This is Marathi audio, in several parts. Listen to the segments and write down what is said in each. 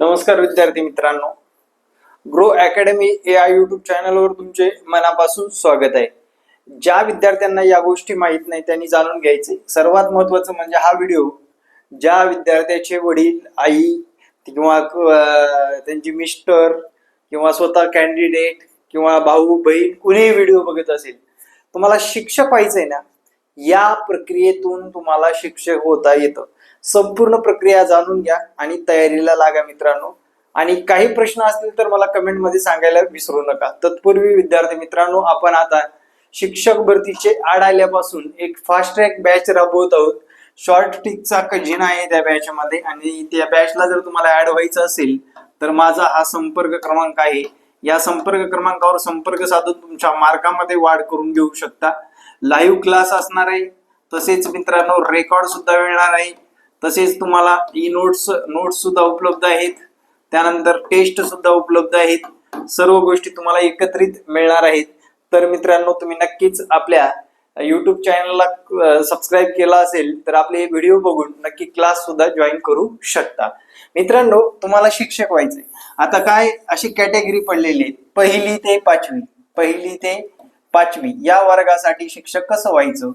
नमस्कार विद्यार्थी मित्रांनो. ग्रो अकॅडमी या युट्यूब चॅनलवर तुमचे मनापासून स्वागत आहे. ज्या विद्यार्थ्यांना या गोष्टी माहीत नाही त्यांनी जाणून घ्यायचे. सर्वात महत्वाचं म्हणजे हा व्हिडिओ ज्या विद्यार्थ्याचे वडील आई किंवा त्यांची मिस्टर किंवा स्वतः कॅन्डिडेट किंवा भाऊ बहीण कुणीही व्हिडिओ बघत असेल तुम्हाला शिक्षक व्हायचंय ना? या प्रक्रियेतून तुम्हाला शिक्षक होता येतं. संपूर्ण प्रक्रिया जाणून घ्या आणि तयारीला लागा मित्रांनो. आणि काही प्रश्न असतील तर मला कमेंटमध्ये सांगायला विसरू नका. तत्पूर्वी विद्यार्थी मित्रांनो आपण आता शिक्षक भरतीचे आड आल्यापासून एक फास्ट ट्रॅक बॅच राबवत आहोत. शॉर्ट टिकचा खजिना आहे त्या बॅचमध्ये आणि त्या बॅचला जर तुम्हाला ऍड व्हायचं असेल तर माझा हा संपर्क क्रमांक आहे. या संपर्क क्रमांकावर संपर्क साधून तुमच्या मार्कामध्ये वाढ करून घेऊ शकता. लाईव्ह क्लास असणार आहे. तसेच मित्रांनो रेकॉर्ड सुद्धा मिळणार आहे. तसेच तुम्हाला ई नोट्स नोट्स सुद्धा उपलब्ध आहेत. त्यानंतर टेस्ट सुद्धा उपलब्ध आहेत. सर्व गोष्टी तुम्हाला एकत्रित मिळणार आहेत. तर मित्रांनो तुम्ही नक्कीच आपल्या युट्यूब चॅनलला सबस्क्राईब केला असेल तर आपले हे व्हिडिओ बघून नक्की क्लास सुद्धा जॉईन करू शकता. मित्रांनो तुम्हाला शिक्षक व्हायचे आता काय अशी कॅटेगरी पडलेली आहे पहिली ते पाचवी. पहिली ते पाचवी. या वर्गासाठी शिक्षक कसं व्हायचं?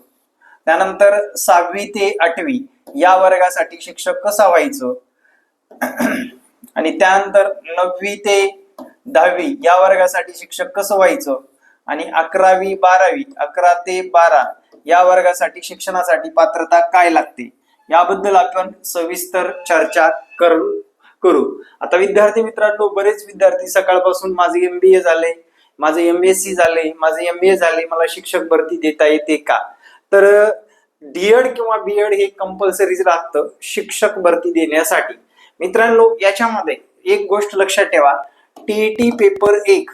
त्यानंतर सहावी ते आठवी या वर्गासाठी शिक्षक कसा व्हायचं? आणि त्यानंतर नववी ते दहावी या वर्गासाठी शिक्षक कसं व्हायचं? आणि अकरावी बारावी अकरा ते बारा या वर्गासाठी शिक्षणासाठी पात्रता काय लागते? याबद्दल आपण सविस्तर चर्चा करू करू. आता विद्यार्थी मित्रांनो बरेच विद्यार्थी सकाळपासून माझे एमबीए झाले माझे एम एस सी झाले माझे एमबीए झाले मला शिक्षक भरती देता येते का? तर डीएड किंवा बीएड हे कंपल्सरीच लागतं शिक्षक भरती देण्यासाठी. मित्रांनो याच्यामध्ये एक गोष्ट लक्षात ठेवा. टीईटी पेपर एक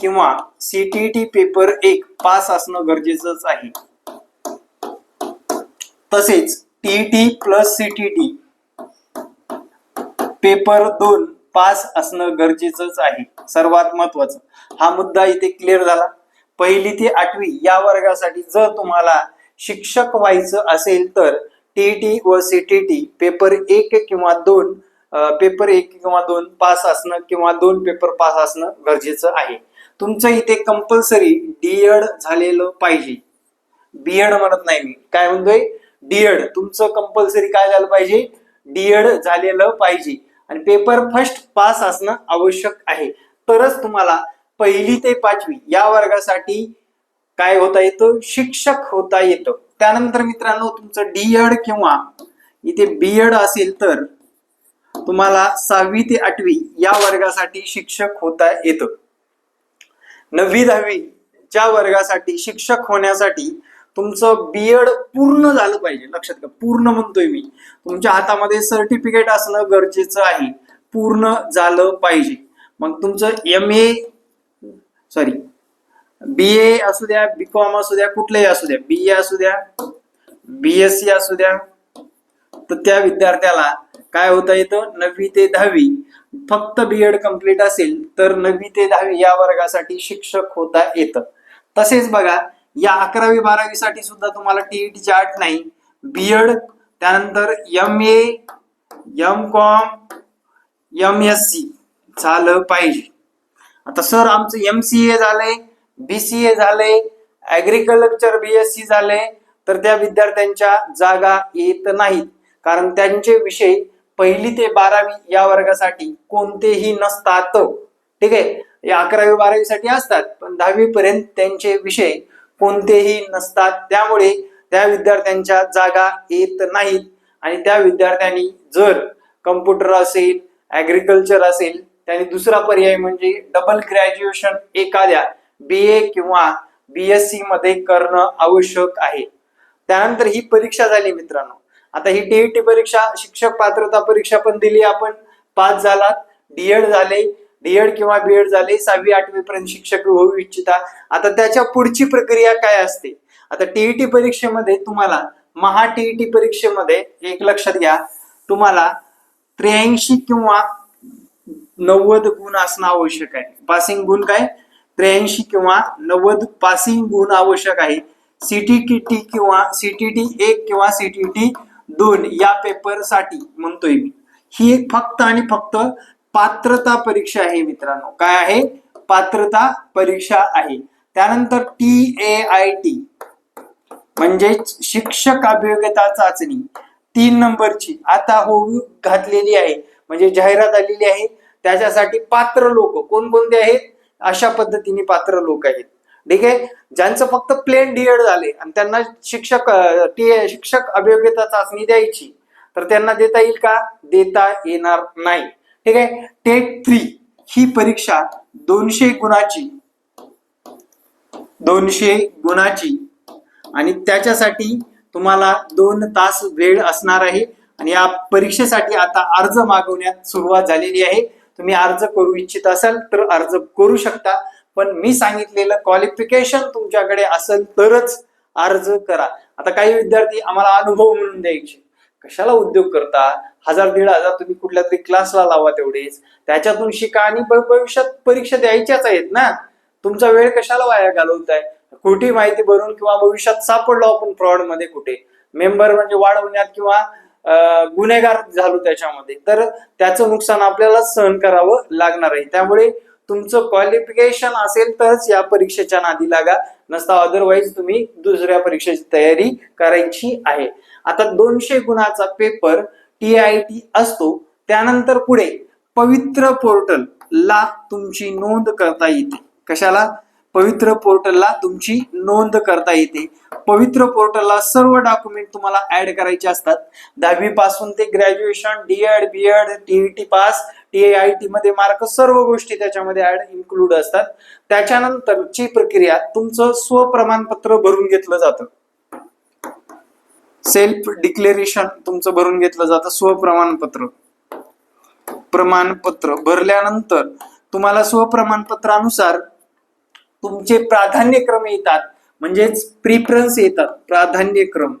किंवा सीटीटी पेपर एक पास असणं गरजेचंच आहे. तसेच टीईटी प्लस सीटीटी पेपर दोन पास असणं गरजेचंच आहे. सर्वात महत्वाचं. हा मुद्दा इथे क्लिअर झाला. पहिली ते आठवी या वर्गासाठी जर तुम्हाला शिक्षक व्हायचं असेल तर टीईटी व सीटीटी पेपर एक किंवा दोन पेपर एक किंवा दोन पास असणं किंवा दोन पेपर पास असणं गरजेचं आहे. तुमचं इथे कंपल्सरी डीएड झालेलं पाहिजे. बीएड म्हणत नाही मी. काय म्हणतोय? डीएड तुमचं कंपल्सरी काय झालं पाहिजे? डीएड झालेलं पाहिजे. आणि पेपर फर्स्ट पास असणं आवश्यक आहे. तरच तुम्हाला पहिली ते पाचवी या वर्गासाठी काय होता येतं? शिक्षक होता येतं. त्यानंतर मित्रांनो तुमचं डीएड किंवा इथे बीएड असेल तर तुम्हाला सहावी ते आठवी या वर्गासाठी शिक्षक होता येतं. नववी दहावी च्या वर्गासाठी शिक्षक होण्यासाठी तुमचं बीएड पूर्ण झालं पाहिजे. लक्षात घ्या पूर्ण म्हणतोय मी. तुमच्या हातामध्ये सर्टिफिकेट असणं गरजेचं आहे. पूर्ण झालं पाहिजे. मग तुमचं एम ए सॉरी बी ए असू द्या बी कॉम असू द्या कुठलंही असू द्या बी ए असू द्या बी एस सी असू द्या तर त्या विद्यार्थ्याला काय होता येतं नववी ते दहावी फक्त बीएड कंप्लीट असेल तर नववी ते दहावी या वर्गासाठी शिक्षक होता येतं. तसेच बघा या अकरावी बारावी साठी सुद्धा तुम्हाला टीईटी चार्ट नाही. बीएड त्यानंतर M A M Com M S C झालं पाहिजे. आता सर आमचं एम सी ए झालंय. बी सी ए झाले ऍग्रिकल्चर बी एस सी तर त्या विद्यार्थ्यांच्या जागा येत नाहीत. कारण त्यांचे विषय पहिली ते बारावी या वर्गासाठी कोणतेही नसतात. ठीक आहे? या अकरावी बारावी साठी असतात पण दहावी पर्यंत त्यांचे विषय कोणतेही नसतात. त्यामुळे त्या विद्यार्थ्यांच्या जागा येत नाहीत. आणि त्या विद्यार्थ्यांनी जर कम्प्युटर असेल ऍग्रिकल्चर असेल त्यांनी दुसरा पर्याय म्हणजे डबल ग्रॅज्युएशन एखाद्या बी ए किंवा बी एस सी मध्ये करणं आवश्यक आहे. त्यानंतर ही परीक्षा झाली मित्रांनो. आता ही टीईटी परीक्षा शिक्षक पात्रता परीक्षा पण दिली आपण. पास झालात. डीएड झाले. डीएड किंवा बीएड झाले. सहावी आठवी पर्यंत शिक्षक होऊ इच्छिता. आता त्याच्या पुढची प्रक्रिया काय असते? आता टीईटी परीक्षेमध्ये तुम्हाला महा टीईटी परीक्षेमध्ये एक लक्षात घ्या तुम्हाला त्र्याऐंशी किंवा नव्वद गुण असणं आवश्यक आहे. पासिंग गुण काय? त्र्याऐंशी किंवा नव्वद पासिंग गुण आवश्यक आहे. सीटीटी किंवा सीटीटी एक किंवा सीटीटी दोन या पेपरसाठी म्हणतोय मी. ही एक फक्त आणि फक्त पात्रता परीक्षा आहे मित्रांनो. काय आहे? पात्रता परीक्षा आहे. त्यानंतर टी ए आय टी म्हणजेच शिक्षक अभियोग्यता चाचणी तीन नंबरची. आता होऊ घातलेली आहे म्हणजे जाहिरात आलेली आहे. त्याच्यासाठी पात्र लोक कोणकोणते आहेत? अशा पद्धतीने पात्र लोक आहेत. ठीक आहे? ज्यांचं फक्त प्लेन डीएड झाले आणि त्यांना शिक्षक टी शिक्षक अभियोग्यता चाचणी द्यायची तर त्यांना देता येईल का? देता येणार नाही. ठीक आहे? टेट थ्री ही परीक्षा दोनशे गुणाची दोनशे गुणाची आणि त्याच्यासाठी तुम्हाला दोन तास वेळ असणार आहे. आणि या परीक्षेसाठी आता अर्ज मागवण्यात सुरुवात झालेली आहे. तुम्ही अर्ज करू इच्छित असाल तर अर्ज करू शकता. पण मी सांगितलेलं क्वालिफिकेशन तुमच्याकडे असेल तरच अर्ज करा. आता काही विद्यार्थी आम्हाला अनुभव म्हणून द्यायचे. कशाला उद्योग करता? हजार दीड हजार तुम्ही कुठल्या तरी क्लासला लावा तेवढेच. त्याच्यातून शिका आणि भविष्यात परीक्षा द्यायच्याच आहेत ना. तुमचा वेळ कशाला वाया घालवताय? खोटी माहिती भरून किंवा भविष्यात सापडलो आपण फ्रॉडमध्ये कुठे? मेंबर म्हणजे वाढवण्यात किंवा गुन्हेगार झालो त्याच्यामध्ये. तर त्याचं नुकसान आपल्याला सहन करावं लागणार आहे. त्यामुळे तुमचं क्वालिफिकेशन असेल तरच या परीक्षेच्या नादी लागा. नसता अदरवाईज तुम्ही दुसऱ्या परीक्षेची तयारी करायची आहे. आता दोनशे गुणाचा पेपर टी आय टी असतो. त्यानंतर पुढे पवित्र पोर्टल ला तुमची नोंद करता येते. कशाला? पवित्र पोर्टलला तुमची नोंद करता येते. पवित्र पोर्टलला सर्व डॉक्युमेंट तुम्हाला ऍड करायचे असतात. दहावी पासून ते graduation DEd BEd TET pass T I T मध्ये मार्क सर्व गोष्टी त्याच्यामध्ये ऍड इन्क्लूड असतात. त्याच्यानंतरची प्रक्रिया तुमचं स्वप्रमाणपत्र भरून घेतलं जातं. सेल्फ डिक्लेरेशन तुमचं भरून घेतलं जातं स्वप्रमाणपत्र. प्रमाणपत्र भरल्यानंतर तुम्हाला स्वप्रमाणपत्रानुसार तुमचे प्राधान्यक्रम येतात. म्हणजेच प्रिफरन्स येतात. प्राधान्यक्रम.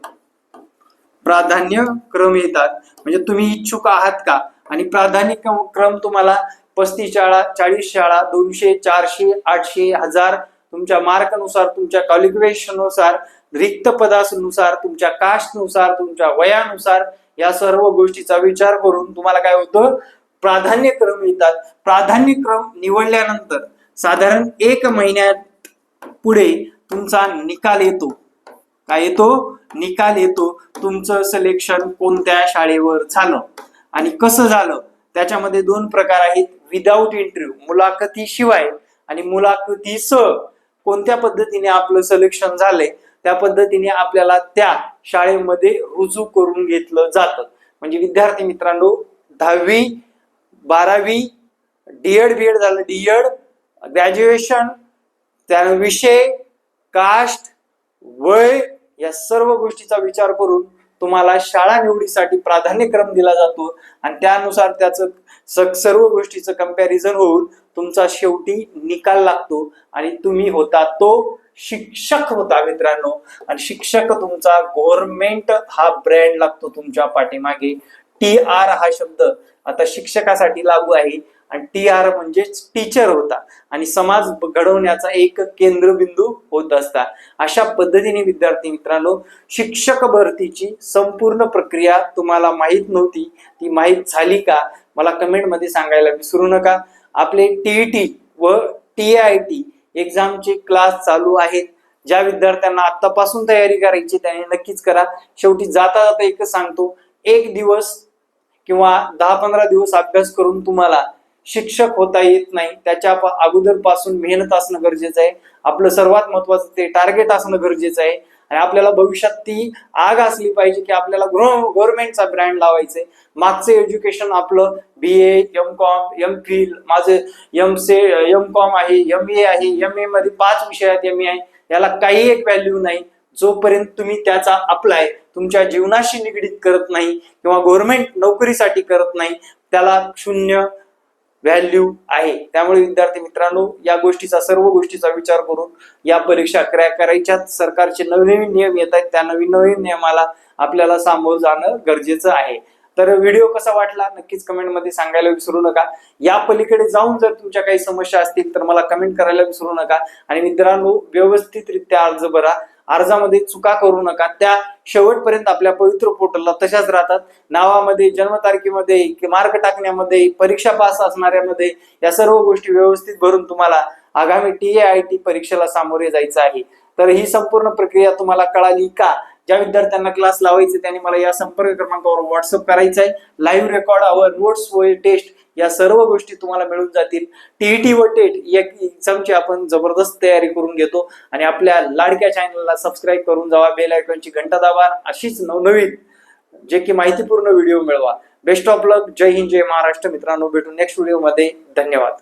प्राधान्यक्रम येतात. म्हणजे तुम्ही इच्छुक आहात का? आणि प्राधान्य क्रम- तुम्हाला पस्तीस शाळा चाळीस शाळा दोनशे चारशे आठशे हजार तुमच्या मार्कानुसार तुमच्या क्वालिफिकेशननुसार रिक्त पदानुसार तुमच्या कास्टनुसार तुमच्या वयानुसार या सर्व गोष्टीचा विचार करून तुम्हाला काय होतं? प्राधान्यक्रम येतात. प्राधान्यक्रम निवडल्यानंतर साधारण एक महिन्यात पुढे तुमचा निकाल येतो. काय येतो? निकाल येतो. तुमचं सिलेक्शन कोणत्या शाळेवर झालं आणि कसं झालं? त्याच्यामध्ये दोन प्रकार आहेत. विदाऊट इंटरव्ह्यू मुलाखतीशिवाय आणि मुलाखतीसह कोणत्या पद्धतीने आपलं सिलेक्शन झालंय? त्या पद्धतीने आपल्याला त्या शाळेमध्ये रुजू करून घेतलं जातं. म्हणजे विद्यार्थी मित्रांनो दहावी बारावी डीएड बीएड झालं. डीएड ग्रॅज्युएशन त्या विषय कास्ट वय या सर्व गोष्टीचा विचार करून तुम्हाला शाळा निवडीसाठी प्राधान्यक्रम दिला जातो. आणि त्यानुसार त्याचं सर्व गोष्टीचं कंपॅरिझन होऊन तुमचा शेवटी निकाल लागतो. आणि तुम्ही होता तो शिक्षक होता मित्रांनो. आणि शिक्षक तुमचा गव्हर्नमेंट हा ब्रँड लागतो तुमच्या पाठीमागे. टी आर हा शब्द आता शिक्षकासाठी लागू आहे. आणि टी आर म्हणजेच टीचर होता. आणि समाज घडवण्याचा एक केंद्रबिंदू होत असता. अशा पद्धतीने विद्यार्थी मित्रांनो शिक्षक भरतीची संपूर्ण प्रक्रिया तुम्हाला माहीत नव्हती. ती माहीत झाली का? मला कमेंटमध्ये सांगायला विसरू नका. आपले टीईटी व टी आय टी एक्झामचे क्लास चालू आहेत. ज्या विद्यार्थ्यांना आतापासून तयारी करायची त्यांनी नक्कीच करा. शेवटी जाता जाता एकच सांगतो. एक दिवस किंवा दहा पंधरा दिवस अभ्यास करून तुम्हाला शिक्षक होता येत नाही. त्याच्या अगोदरपासून मेहनत असणं गरजेचं आहे. आपलं सर्वात महत्वाचं ते टार्गेट असणं गरजेचं आहे. आणि आपल्याला भविष्यात ती आग असली पाहिजे की आपल्याला गव्हर्नमेंटचा ब्रँड लावायचंय. मागचं एज्युकेशन आपलं B A M Com M Phil माझं एम से एम कॉम आहे एम ए आहे एम ए मध्ये पाच विषयात एम ए आहे. याला काही एक व्हॅल्यू नाही. जोपर्यंत तुम्ही त्याचा अप्लाय तुमच्या जीवनाशी निगडीत करत नाही किंवा गव्हर्नमेंट नोकरीसाठी करत नाही त्याला शून्य व्हॅल्यू आहे. त्यामुळे विद्यार्थी मित्रांनो या गोष्टीचा सर्व गोष्टीचा विचार करून या परीक्षा क्रॅक करायच्या सरकारचे नवनवीन नियम येत आहेत. त्या नवीन नवीन नियमाला आपल्याला सामोरं जाणं गरजेचं आहे. तर व्हिडिओ कसा वाटला? नक्कीच कमेंटमध्ये सांगायला विसरू नका. या पलीकडे जाऊन जर तुमच्या काही समस्या असतील तर मला कमेंट करायला विसरू नका. आणि मित्रांनो व्यवस्थितरित्या अर्ज भरा. अर्जामध्ये चुका करू नका. त्या शेवटपर्यंत आपल्या पवित्र पोर्टलला तशाच राहतात. नावामध्ये जन्मतारखेमध्ये मार्क टाकण्यामध्ये परीक्षा पास असणाऱ्यामध्ये या सर्व गोष्टी व्यवस्थित भरून तुम्हाला आगामी टी आय टी परीक्षेला सामोरे जायचं आहे. तर ही संपूर्ण प्रक्रिया तुम्हाला कळाली का? ज्या विद्यार्थ्यांना क्लास लावायचे त्यांनी मला या संपर्क क्रमांकावर व्हॉट्सअप करायचं आहे लाईव्ह रेकॉर्ड आवर नोट्स व टेस्ट या सर्व गोष्टी तुम्हाला मिळून जातील. टीईटी व टेट या एक्झामची आपण जबरदस्त तयारी करून घेतो. आणि आपल्या लाडक्या चॅनलला सबस्क्राईब करून जावा. बेल आयकॉनची घंटा दाबा. अशीच नवनवीन जे की माहितीपूर्ण व्हिडिओ मिळवा. Best of luck Jai Hind Jai Maharashtra. मित्रांनो भेटू नेक्स्ट व्हिडिओमध्ये धन्यवाद.